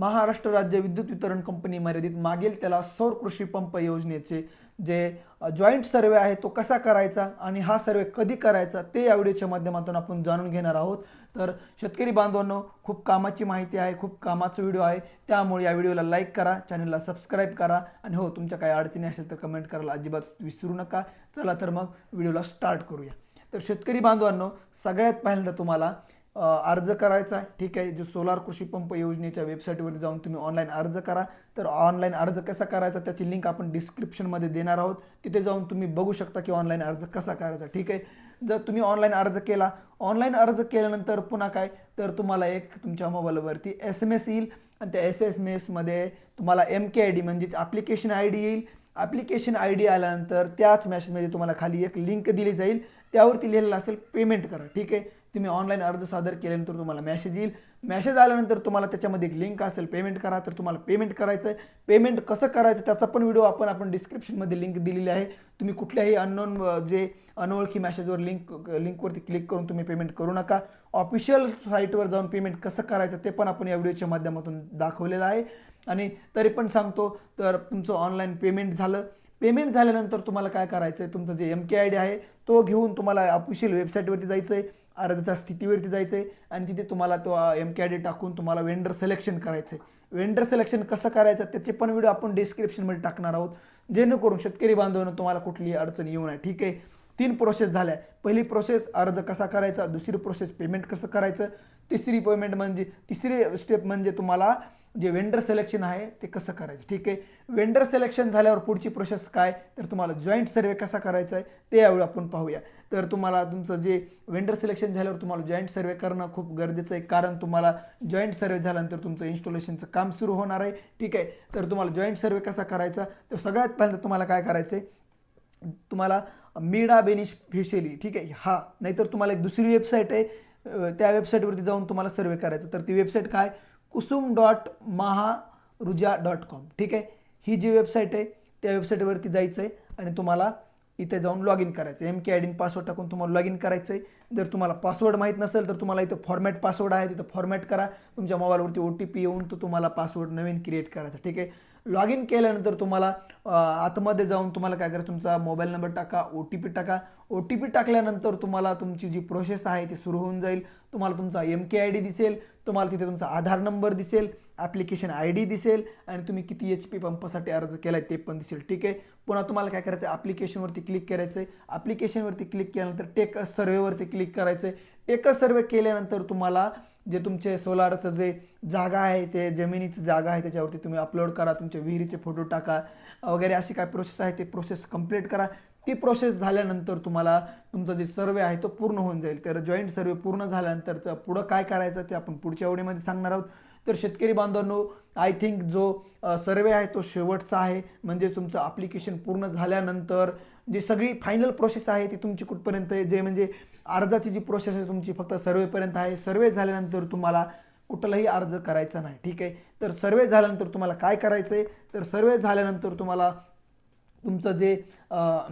महाराष्ट्र राज्य विद्युत वितरण कंपनी मर्यादित मागील त्याला सौर कृषी पंप योजनेचे जे जॉईंट सर्वे आहे तो कसा करायचा आणि हा सर्वे कधी करायचा ते या व्हिडिओच्या माध्यमातून आपण जाणून घेणार आहोत. तर शेतकरी बांधवांनो खूप कामाची माहिती आहे खूप कामाचा व्हिडिओ आहे. त्यामुळे या व्हिडिओला लाईक करा चॅनलला सबस्क्राईब करा आणि हो तुमच्या काही अडचणी असेल तर कमेंट करायला अजिबात विसरू नका. चला तर मग व्हिडिओला स्टार्ट करूया. तर शेतकरी बांधवांनो सगळ्यात पहिल्यांदा तुम्हाला अर्ज करायचा आहे. ठीक आहे जो सोलार कृषी पंप योजनेच्या वेबसाईटवर जाऊन तुम्ही ऑनलाईन अर्ज करा. तर ऑनलाईन अर्ज कसा करायचा त्याची लिंक आपण डिस्क्रिप्शनमध्ये देणार आहोत. तिथे जाऊन तुम्ही बघू शकता की ऑनलाईन अर्ज कसा करायचा. ठीक आहे? जर तुम्ही ऑनलाईन अर्ज केला ऑनलाईन अर्ज केल्यानंतर पुन्हा काय? तर तुम्हाला एक तुमच्या मोबाईलवरती एस एम एस येईल. आणि त्या एस एम एसमध्ये तुम्हाला एम के आय डी म्हणजेच ॲप्लिकेशन आय डी येईल. ॲप्लिकेशन आय डी आल्यानंतर त्याच मॅसेजमध्ये तुम्हाला खाली एक लिंक दिली जाईल. त्यावरती लिहिलेलं असेल पेमेंट करा. ठीक आहे? तुम्ही ऑनलाईन अर्ज सादर केल्यानंतर तुम्हाला मॅसेज येईल. मॅसेज आल्यानंतर तुम्हाला त्याच्यामध्ये एक लिंक असेल पेमेंट करा. तर तुम्हाला पेमेंट करायचं आहे पेमेंट कसं करायचं त्याचा पण व्हिडिओ आपण आपण डिस्क्रिप्शनमध्ये लिंक दिलेली आहे. तुम्ही कुठल्याही अननोन जे अनोळखी मॅसेजवर लिंक लिंकवरती क्लिक करून तुम्ही पेमेंट करू नका. ऑफिशियल साईटवर जाऊन पेमेंट कसं करायचं ते पण आपण या व्हिडिओच्या माध्यमातून दाखवलेलं आहे. आणि तरी पण सांगतो तर तुमचं ऑनलाईन पेमेंट झालं. पेमेंट झाल्यानंतर तुम्हाला काय करायचं आहे तुमचं जे एम के आय डी आहे तो घेऊन तुम्हाला ऑफिशियल वेबसाईटवरती जायचं आहे अर्जाच्या स्थितीवरती जायचं आहे आणि तिथे तुम्हाला तो एम के आय डी टाकून तुम्हाला वेंडर सिलेक्शन करायचं आहे वेंडर सिलेक्शन कसं करायचं त्याचे पण व्हिडिओ आपण डिस्क्रिप्शनमध्ये टाकणार आहोत. जेणेकरून शेतकरी बांधवांना तुम्हाला कुठलीही अडचण येऊ नये. ठीक आहे? तीन प्रोसेस झाल्या. पहिली प्रोसेस अर्ज कसा करायचा? दुसरी प्रोसेस पेमेंट कसं करायचं? तिसरी पेमेंट म्हणजे तिसरी स्टेप म्हणजे तुम्हाला जे वेंडर सिलेक्शन आहे ते कसं करायचं? ठीक आहे? वेंडर सिलेक्शन झाल्यावर पुढची प्रोसेस काय? तर तुम्हाला जॉईंट सर्वे कसा करायचा आहे ते यावेळी आपण पाहूया. तर तुम्हाला तुमचं जे वेंडर सिलेक्शन झाल्यावर तुम्हाला जॉईंट सर्वे करणं खूप गरजेचं आहे. कारण तुम्हाला जॉईंट सर्वे झाल्यानंतर तुमचं इन्स्टॉलेशनचं काम सुरू होणार आहे. ठीक आहे? तर तुम्हाला जॉईंट सर्वे कसा करायचा? तर सगळ्यात पहिल्यांदा तुम्हाला काय करायचं आहे? तुम्हाला मीडा बेनिफिशियरी ठीक आहे? हा. नाहीतर तुम्हाला एक दुसरी वेबसाईट आहे. त्या वेबसाईटवरती जाऊन तुम्हाला सर्वे करायचं. तर ती वेबसाईट काय? Kusum dot महारुजा dot com. ठीक आहे? ही जी वेबसाईट आहे त्या वेबसाईटवरती जायचं आहे आणि तुम्हाला इथे जाऊन लॉग इन करायचं M K I D password टाकून तुम्हाला लॉग इन करायचं आहे जर तुम्हाला पासवर्ड माहीत नसेल तर तुम्हाला इथं फॉर्मॅट पासवर्ड आहे तिथं फॉर्मॅट करा. तुमच्या मोबाईलवरती ओ टी पी येऊन तो तुम्हाला पासवर्ड नवीन क्रिएट करायचा. ठीक आहे? लॉग इन केल्यानंतर तुम्हाला आतमध्ये जाऊन तुम्हाला काय करायचं तुमचा मोबाईल नंबर टाका ओ टी पी टाका. ओ टी पी टाकल्यानंतर तुम्हाला तुमची जी प्रोसेस आहे ती सुरू होऊन जाईल. तुम्हाला तुमचा एम के आय डी दिसेल तुम्हाला तिथे तुमचा आधार नंबर दिसेल ॲप्लिकेशन आय डी दिसेल आणि तुम्ही किती एच पी पंपासाठी अर्ज केला आहे ते पण दिसेल. ठीक आहे? पुन्हा तुम्हाला काय करायचं आहे ॲप्लिकेशनवरती क्लिक करायचं आहे ॲप्लिकेशनवरती क्लिक केल्यानंतर टेक सर्वेवरती क्लिक करायचं आहे टेक सर्वे केल्यानंतर तुम्हाला जे तुमचे सोलारचं जे जागा आहे ते जमिनीची जागा आहे त्याच्यावरती तुम्ही अपलोड करा तुमचे विहिरीचे फोटो टाका वगैरे अशी काय प्रोसेस आहे ते प्रोसेस कंप्लीट करा. ती प्रोसेस झाल्यानंतर तुम्हाला तुमचा जे सर्वे आहे तो पूर्ण होऊन जाईल. तर जॉईंट सर्वे पूर्ण झाल्यानंतर पुढं काय करायचं ते आपण पुढच्या ओढीमध्ये सांगणार आहोत. तर शेतकरी बांधवांनो आय थिंक जो सर्वे आहे तो शेवटचा आहे. म्हणजे तुमचं ॲप्लिकेशन पूर्ण झाल्यानंतर जी सगळी फायनल प्रोसेस आहे ती तुमची कुठपर्यंत आहे? जे म्हणजे अर्जाची जी प्रोसेस आहे तुमची फक्त सर्वेपर्यंत आहे. सर्वे झाल्यानंतर तुम्हाला कुठलाही अर्ज करायचा नाही. ठीक आहे? तर सर्वे झाल्यानंतर तुम्हाला काय करायचं आहे तर सर्वे झाल्यानंतर तुम्हाला तुमचं जे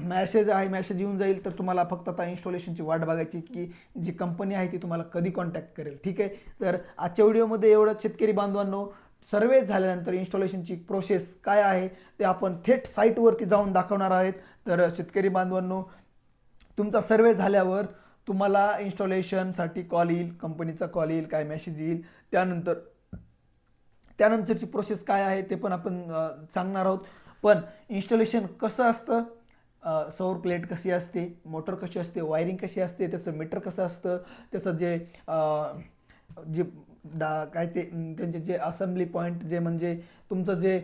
मॅसेज आहे मॅसेज येऊन जाईल तर तुम्हाला फक्त आता इन्स्टॉलेशनची वाट बघायची की जी कंपनी आहे ती तुम्हाला कधी कॉन्टॅक्ट करेल ठीक आहे? तर आजच्या व्हिडिओमध्ये एवढं शेतकरी बांधवांनो सर्वे झाल्यानंतर इन्स्टॉलेशनची प्रोसेस काय आहे ते आपण थेट साईटवरती जाऊन दाखवणार आहेत. तर शेतकरी बांधवांनो तुमचा सर्वे झाल्यावर तुम्हाला इन्स्टॉलेशनसाठी कॉल येईल कंपनीचा कॉल येईल काय मेसेज येईल. त्यानंतर त्यानंतरची प्रोसेस काय आहे ते पण आपण सांगणार आहोत. पण इन्स्टॉलेशन कसं असतं? सौर प्लेट कशी असते? मोटर कशी असते? वायरिंग कशी असते? त्याचं मीटर कसं असतं? त्याचं जे जे डा काय ते त्यांचे जे असेंब्ली पॉईंट जे म्हणजे तुमचं जे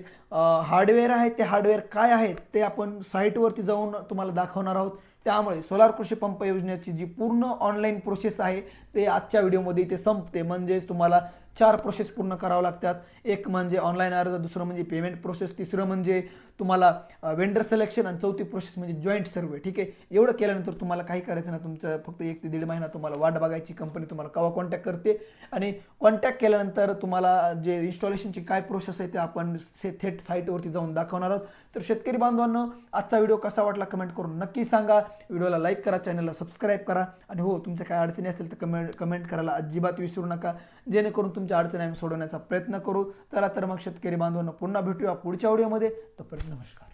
हार्डवेअर आहे ते हार्डवेअर काय आहे ते आपण साईटवरती जाऊन तुम्हाला दाखवणार आहोत. त्यामुळे सोलार कृषी पंप योजनेची जी पूर्ण ऑनलाईन प्रोसेस आहे ते आजच्या व्हिडिओमध्ये इथे संपते. म्हणजेच तुम्हाला चार प्रोसेस पूर्ण करावं लागतात. एक म्हणजे ऑनलाईन अर्ज दुसरं म्हणजे पेमेंट प्रोसेस तिसरं म्हणजे तुम्हाला वेंडर सिलेक्शन आणि चौथी प्रोसेस म्हणजे जॉईंट सर्वे ठीक आहे? एवढं केल्यानंतर तुम्हाला काही करायचं ना तुमचं फक्त एक ते दीड महिना तुम्हाला वाट बघायची. कंपनी तुम्हाला कवा कॉन्टॅक्ट करते आणि कॉन्टॅक्ट केल्यानंतर तुम्हाला जे इन्स्टॉलेशनची काय प्रोसेस आहे ते आपण से थेट साईटवरती जाऊन दाखवणार आहोत. तर शेतकरी बांधवांनो आजचा व्हिडिओ कसा वाटला कमेंट करून नक्की सांगा. व्हिडिओला लाईक करा चॅनलला सबस्क्राईब करा. आणि हो तुमच्या काय अडचणी असतील तर कमेंट कमेंट करायला अजिबात विसरू नका. जेणेकरून तुमच्या अडचणी आम्ही सोडवण्याचा प्रयत्न करू. चला तर मग शेतकरी बांधवांना पुन्हा भेटूया पुढच्या व्हिडिओमध्ये तोपर्यंत नमस्कार.